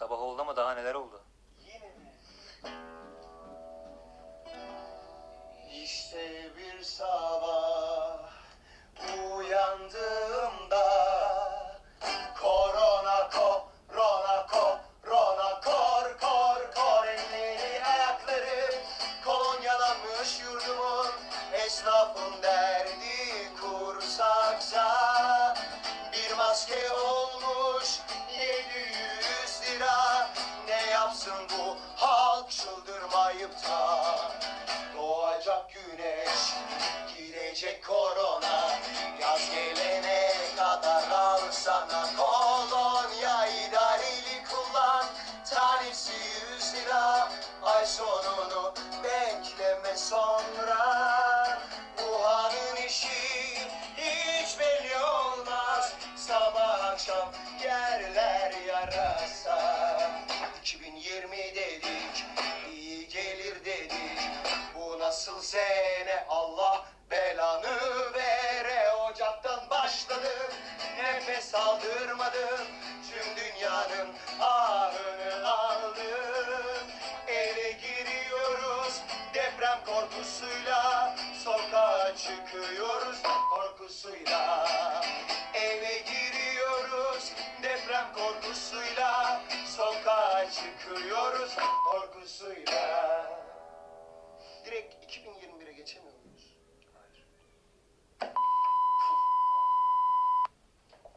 Sabah oldu ama daha neler oldu? İşte bir sabah uyandığımda Korona korona korona kor kor kor elleri ayakları Kolonyalanmış yurdumun esnafın derdi Ne yapsın bu halk çıldırmayıp da Doğacak güneş gidecek korona. Yaz gelene kadar al sana kolonya. İdareli kullan Tanesi 100 lira. Ay sonunu bekleme sonra. Bu hanın işi hiç belli olmaz. Sabah akşam yerler yarasa Nasıl sene Allah belanı vere. Ocaktan başladım nefes aldırmadım Tüm dünyanın ahını aldım Eve giriyoruz deprem korkusuyla. Sokağa çıkıyoruz korkusuyla. Eve giriyoruz deprem korkusuyla. Sokağa çıkıyoruz korkusuyla. Direkt 2021'e geçemiyorum